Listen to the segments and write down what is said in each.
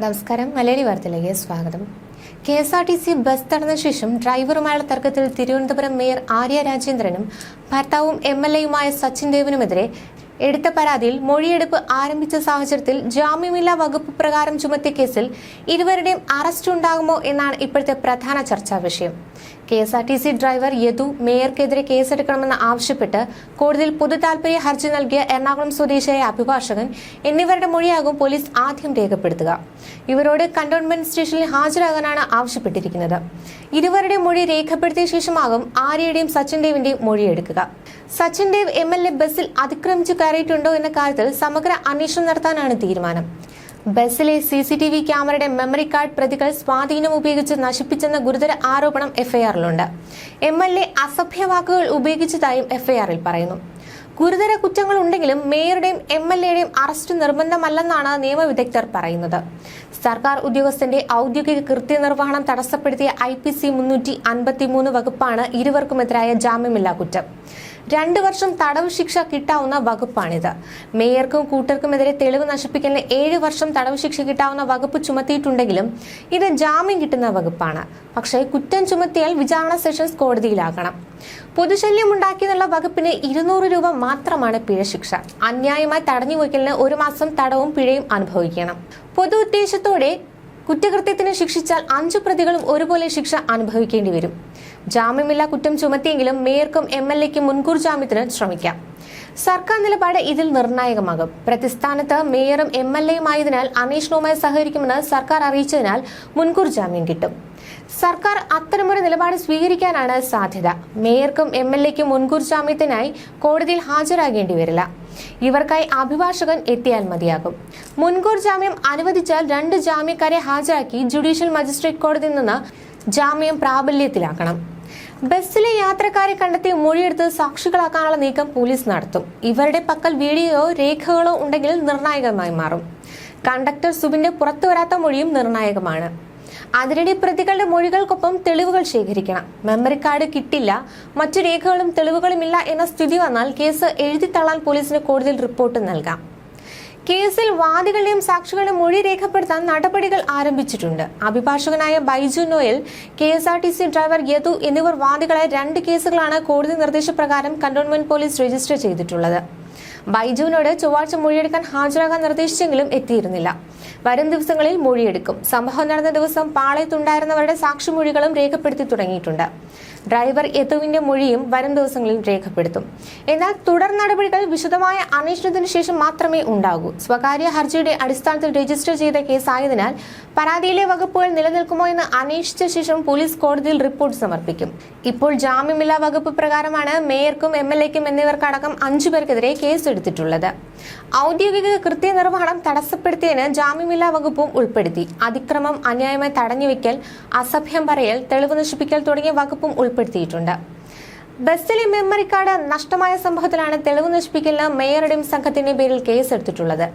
നമസ്കാരം. മലയാളി വാർത്തയിലേക്ക് സ്വാഗതം. K S R T C bus തടഞ്ഞ ശേഷം ഡ്രൈവറുമായുള്ള തർക്കത്തിൽ തിരുവനന്തപുരം മേയർ ആര്യ രാജേന്ദ്രനും ഭർത്താവും എം എൽ എയുമായ സച്ചിൻ ദേവിനുമെതിരെ എടുത്ത പരാതിയിൽ മൊഴിയെടുപ്പ് ആരംഭിച്ച സാഹചര്യത്തിൽ ജാമ്യമില്ലാ വകുപ്പ് പ്രകാരം ചുമത്തിയ കേസിൽ ഇരുവരുടെയും അറസ്റ്റ് ഉണ്ടാകുമോ എന്നാണ് ഇപ്പോഴത്തെ പ്രധാന ചർച്ചാ വിഷയം. K S R T C driver Yadu മേയർക്കെതിരെ കേസെടുക്കണമെന്ന് ആവശ്യപ്പെട്ട് കോടതിയിൽ പൊതു താൽപര്യ ഹർജി നൽകിയ എറണാകുളം സ്വദേശിയായ അഭിഭാഷകൻ എന്നിവരുടെ മൊഴിയാകും പോലീസ് ആദ്യം രേഖപ്പെടുത്തുക. ഇവരോട് കണ്ടോൺമെന്റ് സ്റ്റേഷനിൽ ഹാജരാകാനാണ് ആവശ്യപ്പെട്ടിരിക്കുന്നത്. ഇരുവരുടെ മൊഴി രേഖപ്പെടുത്തിയ ശേഷമാകും ആര്യയുടെയും സച്ചിൻ ദേവിന്റെയും മൊഴിയെടുക്കുക. Sachin Dev M L A ബസ്സിൽ അതിക്രമിച്ചു കയറിയിട്ടുണ്ടോ എന്ന കാര്യത്തിൽ സമഗ്ര അന്വേഷണം നടത്താനാണ് തീരുമാനം. ബസ്സിലെ സി സി ടി വി ക്യാമറയുടെ മെമ്മറി കാർഡ് പ്രതികൾ സ്വാധീനം ഉപയോഗിച്ച് നശിപ്പിച്ചെന്ന ഗുരുതര ആരോപണം എഫ്ഐആറിലുണ്ട്. എം എൽ എ അസഭ്യ വാക്കുകൾ ഉപയോഗിച്ചതായും എഫ്ഐആറിൽ പറയുന്നു. ഗുരുതര കുറ്റങ്ങൾ ഉണ്ടെങ്കിലും മേയറുടെയും എം എൽ എയുടെയും അറസ്റ്റ് നിർബന്ധമല്ലെന്നാണ് നിയമവിദഗ്ധർ പറയുന്നത്. സർക്കാർ ഉദ്യോഗസ്ഥന്റെ ഔദ്യോഗിക കൃത്യനിർവഹണം തടസ്സപ്പെടുത്തിയ ഐ പി സി മുന്നൂറ്റി അൻപത്തിമൂന്ന് വകുപ്പാണ് ഇരുവർക്കുമെതിരായ ജാമ്യമില്ലാ കുറ്റം. രണ്ട് വർഷം തടവ് ശിക്ഷ കിട്ടാവുന്ന വകുപ്പാണിത്. മേയർക്കും കൂട്ടർക്കുമെതിരെ തെളിവ് നശിപ്പിക്കുന്ന ഏഴ് വർഷം തടവ് ശിക്ഷ കിട്ടാവുന്ന വകുപ്പ് ചുമത്തിയിട്ടുണ്ടെങ്കിലും ഇത് ജാമ്യം കിട്ടുന്ന വകുപ്പാണ്. പക്ഷേ കുറ്റം ചുമത്തിയാൽ വിചാരണ സെഷൻസ് കോടതിയിലാകണം. പൊതുശല്യം ഉണ്ടാക്കിയെന്നുള്ള വകുപ്പിന് ഇരുന്നൂറ് രൂപ മാത്രമാണ് പിഴ ശിക്ഷ. അന്യായമായി തടഞ്ഞു വയ്ക്കലിന് ഒരു മാസം തടവും പിഴയും അനുഭവിക്കണം. പൊതു ഉദ്ദേശത്തോടെ കുറ്റകൃത്യത്തിന് ശിക്ഷിച്ചാൽ അഞ്ചു പ്രതികളും ഒരുപോലെ ശിക്ഷ അനുഭവിക്കേണ്ടി വരും. ജാമ്യമില്ലാ കുറ്റം ചുമത്തിയെങ്കിലും മേയർക്കും എം എൽ എക്കും മുൻകൂർ ജാമ്യത്തിന് ശ്രമിക്കാം. സർക്കാർ നിലപാട് ഇതിൽ നിർണായകമാകും. പ്രതിസ്ഥാനത്ത് മേയറും എം എൽ എയും ആയതിനാൽ അന്വേഷണവുമായി സഹകരിക്കുമെന്ന് സർക്കാർ അറിയിച്ചതിനാൽ മുൻകൂർ ജാമ്യം കിട്ടും. സർക്കാർ അത്തരമൊരു നിലപാട് സ്വീകരിക്കാനാണ് സാധ്യത. മേയർക്കും എം എൽ എക്കും മുൻകൂർ ജാമ്യത്തിനായി കോടതിയിൽ ഹാജരാകേണ്ടി വരില്ല. ഇവർക്കായി അഭിഭാഷകൻ എത്തിയാൽ മതിയാകും. മുൻകൂർ ജാമ്യം അനുവദിച്ചാൽ രണ്ട് ജാമ്യക്കാരെ ഹാജരാക്കി ജുഡീഷ്യൽ മജിസ്ട്രേറ്റ് കോടതിയിൽ നിന്ന് ജാമ്യം പ്രാബല്യത്തിലാക്കണം. ബസ്സിലെ യാത്രക്കാരെ കണ്ടെത്തി മൊഴിയെടുത്ത് സാക്ഷികളാക്കാനുള്ള നീക്കം പോലീസ് നടത്തും. ഇവരുടെ പക്കൽ വീഡിയോയോ രേഖകളോ ഉണ്ടെങ്കിൽ നിർണായകമായി മാറും. കണ്ടക്ടർ സുബിന്റെ പുറത്തു വരാത്ത മൊഴിയും നിർണായകമാണ്. അതിനിടെ പ്രതികളുടെ മൊഴികൾക്കൊപ്പം തെളിവുകൾ ശേഖരിക്കണം. മെമ്മറി കാർഡ് കിട്ടില്ല മറ്റു രേഖകളും തെളിവുകളുമില്ല എന്ന സ്ഥിതി വന്നാൽ കേസ് എഴുതി തള്ളാൻ പോലീസിന് കോടതിയിൽ റിപ്പോർട്ട് നൽകാം. കേസിൽ വാദികളുടെയും സാക്ഷികളുടെയും മൊഴി രേഖപ്പെടുത്താൻ നടപടികൾ ആരംഭിച്ചിട്ടുണ്ട്. അഭിഭാഷകനായ Baiju Noel K S R T C driver Yadu എന്നിവർ വാദികളായ രണ്ട് കേസുകളാണ് കോടതി നിർദ്ദേശപ്രകാരം കന്റോൺമെന്റ് പോലീസ് രജിസ്റ്റർ ചെയ്തിട്ടുള്ളത്. ബൈജുവിനോട് ചൊവ്വാഴ്ച മൊഴിയെടുക്കാൻ ഹാജരാകാൻ നിർദ്ദേശിച്ചെങ്കിലും എത്തിയിരുന്നില്ല. വരും ദിവസങ്ങളിൽ മൊഴിയെടുക്കും. സംഭവം നടന്ന ദിവസം പാളയത്തുണ്ടായിരുന്നവരുടെ സാക്ഷിമൊഴികളും രേഖപ്പെടുത്തി തുടങ്ങിയിട്ടുണ്ട്. ഡ്രൈവർ യതുവിന്റെ മൊഴിയും വരും ദിവസങ്ങളിൽ രേഖപ്പെടുത്തും. എന്നാൽ തുടർ നടപടികൾ വിശദമായ അന്വേഷണത്തിന് ശേഷം മാത്രമേ ഉണ്ടാകൂ. സ്വകാര്യ ഹർജിയുടെ അടിസ്ഥാനത്തിൽ രജിസ്റ്റർ ചെയ്ത കേസായതിനാൽ പരാതിയിലെ വകുപ്പുകൾ നിലനിൽക്കുമോ എന്ന് അന്വേഷിച്ച ശേഷം പോലീസ് കോടതിയിൽ റിപ്പോർട്ട് സമർപ്പിക്കും. ഇപ്പോൾ ജാമ്യമില്ലാ വകുപ്പ് പ്രകാരമാണ് മേയർക്കും എം എൽ എന്നിവർക്കടക്കം അഞ്ചു പേർക്കെതിരെ കേസെടുത്തിട്ടുള്ളത്. ഔദ്യോഗിക കൃത്യനിർവഹണം തടസ്സപ്പെടുത്തിയതിന് ജാമ്യമില്ലാ വകുപ്പും ഉൾപ്പെടുത്തി. അതിക്രമം അന്യായമായി തടഞ്ഞുവെക്കൽ അസഭ്യം പറയൽ തെളിവ് നശിപ്പിക്കൽ തുടങ്ങിയ വകുപ്പും ഉൾപ്പെടുത്തിയിട്ടുണ്ട്. ബസ്സിലെ മെമ്മറി കാർഡ് നഷ്ടമായ സംഭവത്തിലാണ് തെളിവ് നശിപ്പിക്കലിന് മേയറുടെയും സംഘത്തിന്റെയും പേരിൽ കേസെടുത്തിട്ടുള്ളത്.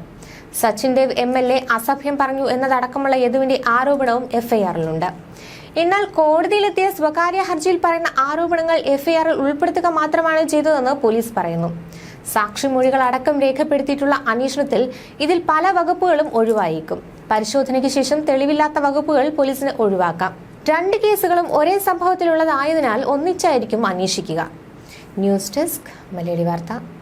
Sachin Dev M L A അസഭ്യം പറഞ്ഞു എന്നതടക്കമുള്ള യദുവിന്റെ ആരോപണവും എഫ്ഐആറിലുണ്ട്. എന്നാൽ കോടതിയിലെത്തിയ സ്വകാര്യ ഹർജിയിൽ പറയുന്ന ആരോപണങ്ങൾ എഫ്ഐആറിൽ ഉൾപ്പെടുത്തുക മാത്രമാണ് ചെയ്തതെന്ന് പോലീസ് പറയുന്നു. സാക്ഷിമൊഴികൾ അടക്കം രേഖപ്പെടുത്തിയിട്ടുള്ള അന്വേഷണത്തിൽ ഇതിൽ പല വകുപ്പുകളും ഒഴിവായേക്കും. പരിശോധനയ്ക്ക് ശേഷം തെളിവില്ലാത്ത വകുപ്പുകൾ പോലീസിന് ഒഴിവാക്കാം. രണ്ട് കേസുകളും ഒരേ സംഭവത്തിലുള്ളതായതിനാൽ ഒന്നിച്ചായിരിക്കും അന്വേഷിക്കുക. ന്യൂസ് ഡെസ്ക് മലയാളി വാർത്ത.